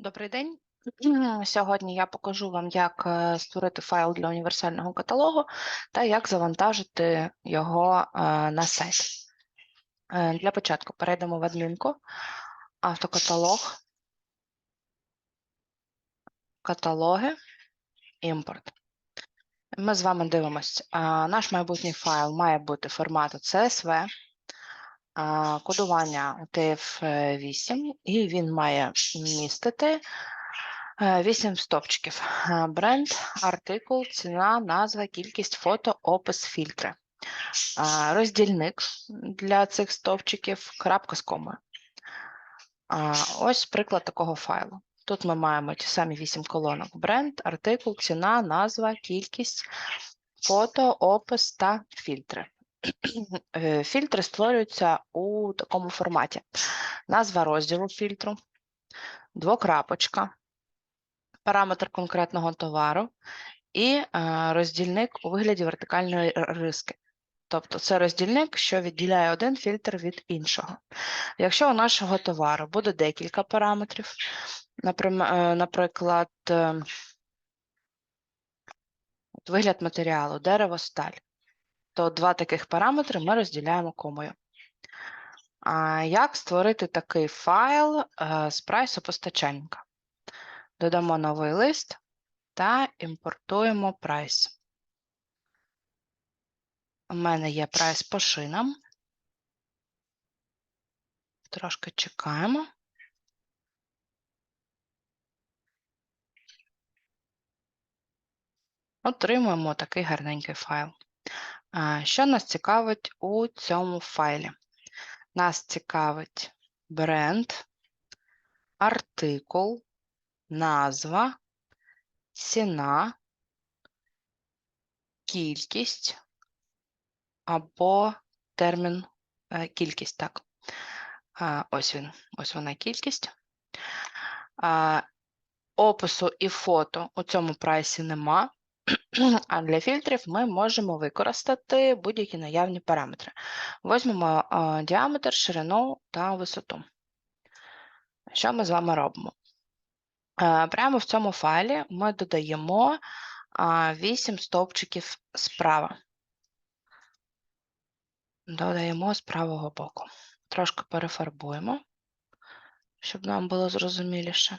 Добрий день. Сьогодні я покажу вам, як е, створити файл для універсального каталогу та як завантажити його е, на сайт. Е, Для початку перейдемо в адмінку, автокаталог, каталоги, імпорт. Ми з вами дивимося. Наш майбутній файл має бути формату CSV, кодування UTF-8, і він має містити 8 стопчиків. Е, Бренд, артикул, ціна, назва, кількість фото, опис, фільтри. Роздільник для цих стовпчиків, крапка з комою. Ось приклад такого файлу. Тут ми маємо ті самі 8 колонок: бренд, артикул, ціна, назва, кількість, фото, опис та фільтри. Е, Фільтри створюються у такому форматі: назва розділу фільтру, двокрапочка, параметр конкретного товару і е, роздільник у вигляді вертикальної риски. Тобто це роздільник, що відділяє один фільтр від іншого. Якщо у нашого товару буде декілька параметрів, е, наприклад, е, вигляд матеріалу, дерево, сталь, то два таких параметри ми розділяємо комою. А як створити такий файл е, з прайсу постачальника? Додамо новий лист та імпортуємо прайс. У мене є прайс по шинам. Трошки чекаємо. Отримуємо такий гарненький файл. Що нас цікавить у цьому файлі? Нас цікавить бренд, артикул, назва, ціна, кількість або термін е, кількість, так. Ось він, ось вона кількість. Опису і фото у цьому прайсі нема. А для фільтрів ми можемо використати будь-які наявні параметри. Возьмемо діаметр, ширину та висоту. Що ми з вами робимо? Прямо в цьому файлі ми додаємо 8 стовпчиків справа. Додаємо з правого боку. Трошки перефарбуємо, щоб нам було зрозуміліше.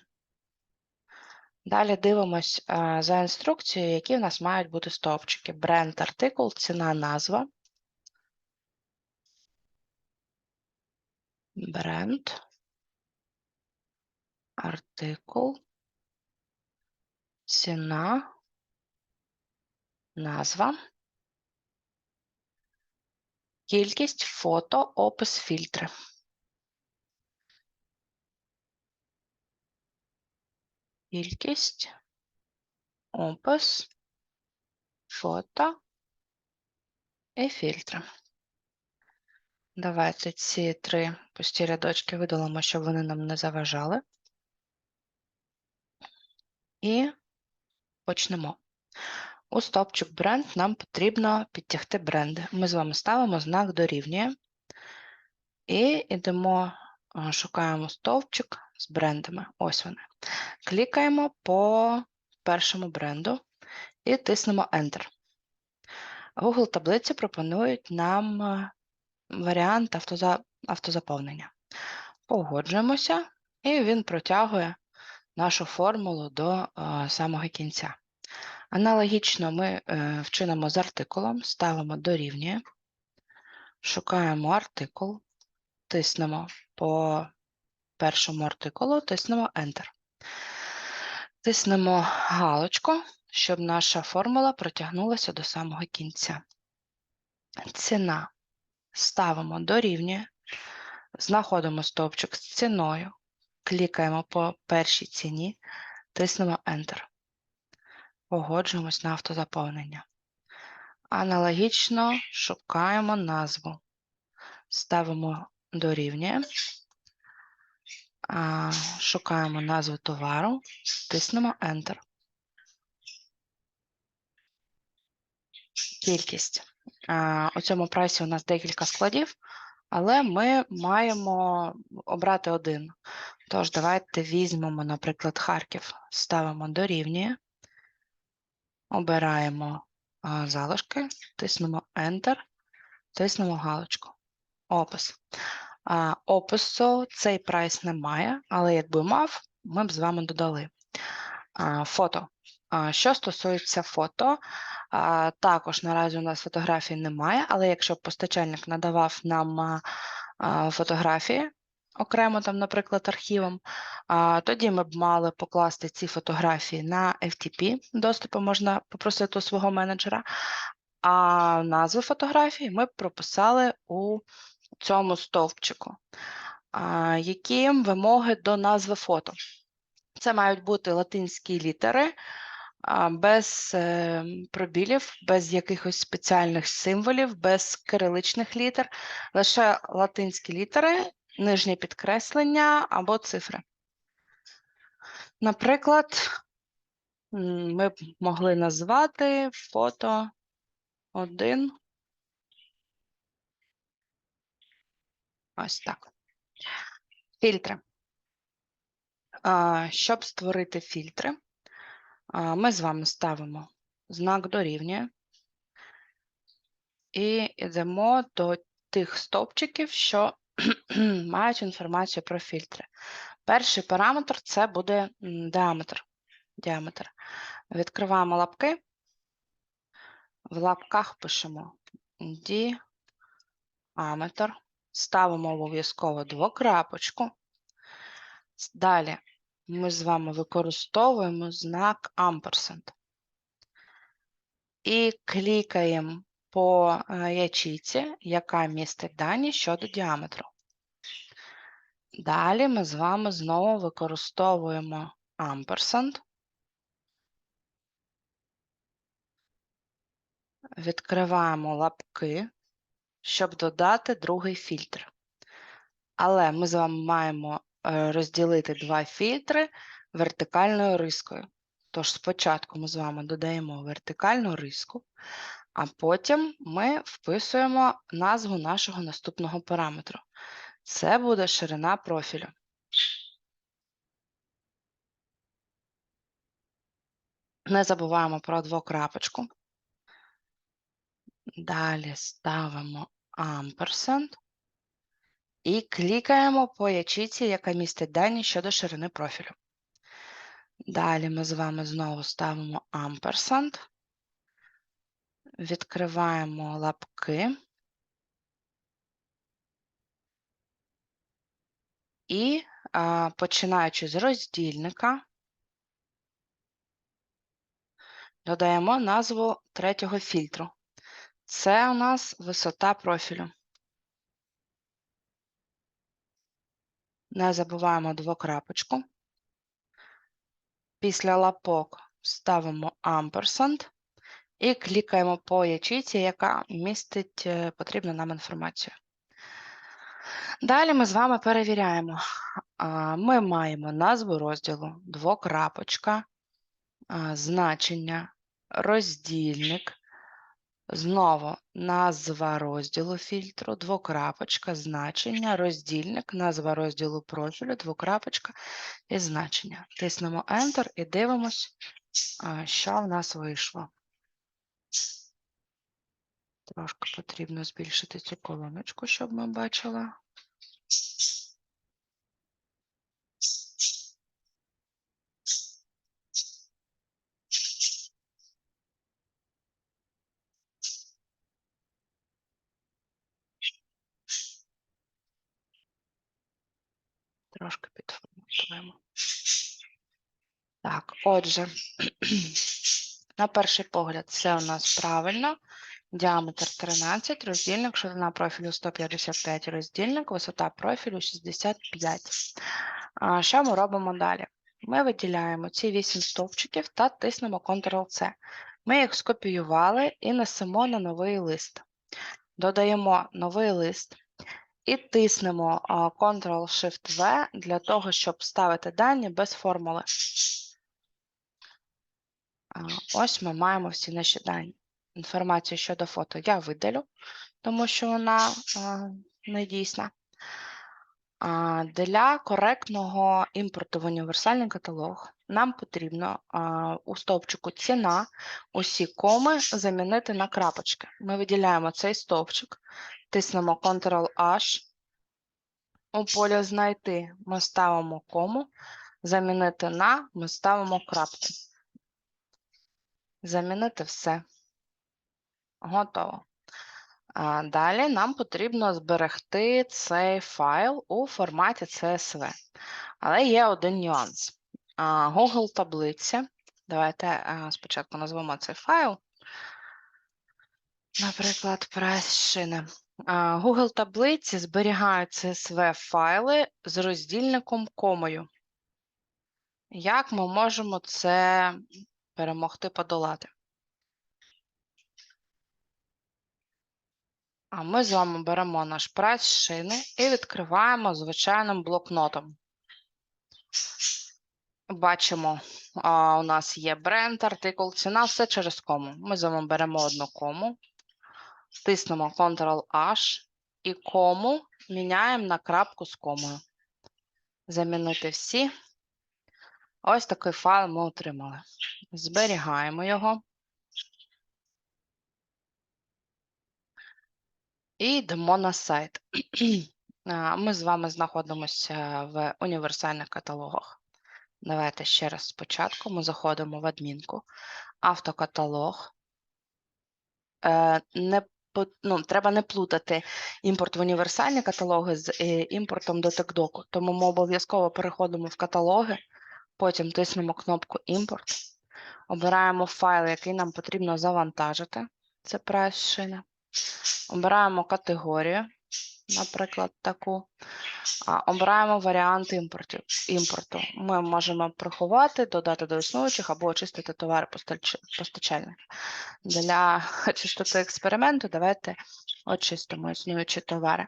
Далі дивимось е, за інструкцією, які в нас мають бути стовпчики. Бренд, артикул, ціна, назва. Бренд, артикул, ціна, назва. Кількість, фото, опис, фільтри. Кількість, опис, фото і фільтри. Давайте ці три пусті рядочки видалимо, щоб вони нам не заважали. І почнемо. У стопчик бренд нам потрібно підтягти бренди. Ми з вами ставимо знак дорівнює і йдемо, шукаємо стовпчик з брендами. Ось вони. Клікаємо по першому бренду і тиснемо Enter. Google таблиці пропонують нам е, варіант автоза... автозаповнення. Погоджуємося, і він протягує нашу формулу до е, самого кінця. Аналогічно ми е, вчинимо з артикулом, ставимо дорівнює, шукаємо артикул, тиснемо по першому артикулу, тиснемо Enter. Тиснемо галочку, щоб наша формула протягнулася до самого кінця. Ціна. Ставимо дорівнює, знаходимо стовпчик з ціною, клікаємо по першій ціні, тиснемо Enter. Погоджуємось на автозаповнення. Аналогічно шукаємо назву. Ставимо дорівнює, шукаємо назву товару, тиснемо Enter. Кількість. У цьому прайсі у нас декілька складів, але ми маємо обрати один. Тож, давайте візьмемо, наприклад, Харків, ставимо дорівнює, обираємо залишки, тиснемо Enter, тиснемо галочку. Опис. Опису цей прайс немає, але якби мав, ми б з вами додали. Фото. Що стосується фото, також наразі у нас фотографій немає, але якщо постачальник надавав нам фотографії, окремо там, наприклад, архівом, тоді ми б мали покласти ці фотографії на FTP, доступу можна попросити у свого менеджера, а назви фотографій ми б прописали у цьому стовпчику. Які вимоги до назви фото? Це мають бути латинські літери, без е, пробілів, без якихось спеціальних символів, без кириличних літер, лише латинські літери, нижнє підкреслення або цифри. Наприклад, ми б могли назвати фото 1. Ось так. Фільтри. Щоб створити фільтри, ми з вами ставимо знак дорівнює і йдемо до тих стовпчиків, що мають інформацію про фільтри. Перший параметр це буде діаметр. діаметр. Відкриваємо лапки. В лапках пишемо діаметр. Ставимо обов'язково двокрапочку. Далі ми з вами використовуємо знак ampersand. І клікаємо по е, яка містить дані щодо діаметру. Далі ми з вами знову використовуємо ampersand. Відкриваємо лапки, щоб додати другий фільтр. Але ми з вами маємо е, розділити два фільтри вертикальною рискою. Тож спочатку ми з вами додаємо вертикальну риску, а потім ми вписуємо назву нашого наступного параметру. Це буде ширина профілю. Не забуваємо про двокрапочку. Далі ставимо ampersand і клікаємо по ячейці, яка містить дані щодо ширини профілю. Далі ми з вами знову ставимо ampersand, відкриваємо лапки і, починаючи з роздільника, додаємо назву третього фільтру. Це у нас висота профілю. Не забуваємо двокрапочку. Після лапок ставимо ampersand і клікаємо по ячейці, яка містить е, потрібну нам інформацію. Далі ми з вами перевіряємо. Ми маємо назву розділу, двокрапочка, значення, роздільник, знову назва розділу фільтру, двокрапочка, значення, роздільник, назва розділу профілю, двокрапочка і значення. Тиснемо Enter і дивимось, що в нас вийшло. Трошки потрібно збільшити цю колоночку, щоб ми бачили. Трошки підформатуємо. Так, отже, на перший погляд, це у нас правильно. Діаметр 13, роздільник, ширина профілю 155, роздільник, висота профілю 65. А що ми робимо далі? Ми виділяємо ці 8 стовпчиків та тиснемо Ctrl-C. Ми їх скопіювали і несемо на новий лист. Додаємо новий лист і тиснемо Ctrl-Shift-V для того, щоб вставити дані без формули. Ось ми маємо всі наші дані. Інформацію щодо фото я видалю, тому що вона не дійсна. Для коректного імпорту в універсальний каталог нам потрібно а, у стовпчику ціна усі коми замінити на крапочки. Ми виділяємо цей стовпчик, тиснемо Ctrl-H, у полі знайти ми ставимо кому, замінити на, ми ставимо крапку. Замінити все. Готово. А, Далі нам потрібно зберегти цей файл у форматі CSV. Але є один нюанс. Google таблиця. Давайте спочатку назвемо цей файл. Наприклад, прес-шини. А, Google таблиці зберігають CSV файли з роздільником комою. Як ми можемо це перемогти подолати? А ми з вами беремо наш прайс шини і відкриваємо звичайним блокнотом. Бачимо, а, у нас є бренд, артикул, ціна, все через кому. Ми з вами беремо одну кому, тиснемо Ctrl-H і кому міняємо на крапку з комою. Замінити всі. Ось такий файл ми отримали. Зберігаємо його. І йдемо на сайт. Ми з вами знаходимося в універсальних каталогах. Давайте ще раз спочатку. Ми заходимо в адмінку, автокаталог. Е, Не, ну, треба не плутати імпорт в універсальні каталоги з е, імпортом до TechDoc. Тому ми обов'язково переходимо в каталоги, потім тиснемо кнопку імпорт, обираємо файл, який нам потрібно завантажити. Це прайс-шина. Обираємо категорію, наприклад, таку. Обираємо варіант імпорту. імпорту. Ми можемо приховати, додати до існуючих або очистити товари постач- постачальника. Для чистоти експерименту давайте очистимо існуючі товари.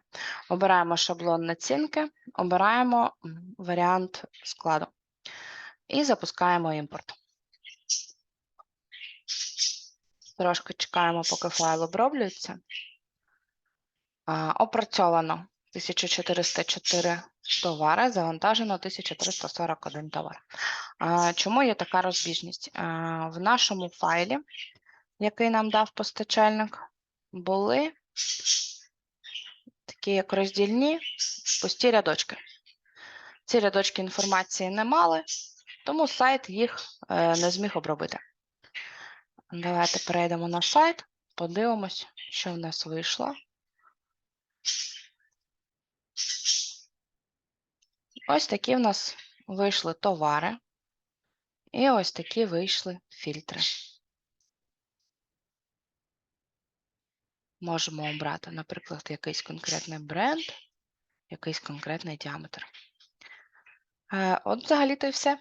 Обираємо шаблон націнки, обираємо варіант складу і запускаємо імпорт. Трошки чекаємо, поки файл оброблюється. Опрацьовано 1404 товари, завантажено 1341 товар. Чому є така розбіжність? В нашому файлі, який нам дав постачальник, були такі як роздільні пусті рядочки. Ці рядочки інформації не мали, тому сайт їх е, не зміг обробити. Давайте перейдемо на сайт, подивимось, що в нас вийшло. Ось такі в нас вийшли товари. І ось такі вийшли фільтри. Можемо обрати, наприклад, якийсь конкретний бренд, якийсь конкретний діаметр. Е, От взагалі-то і все.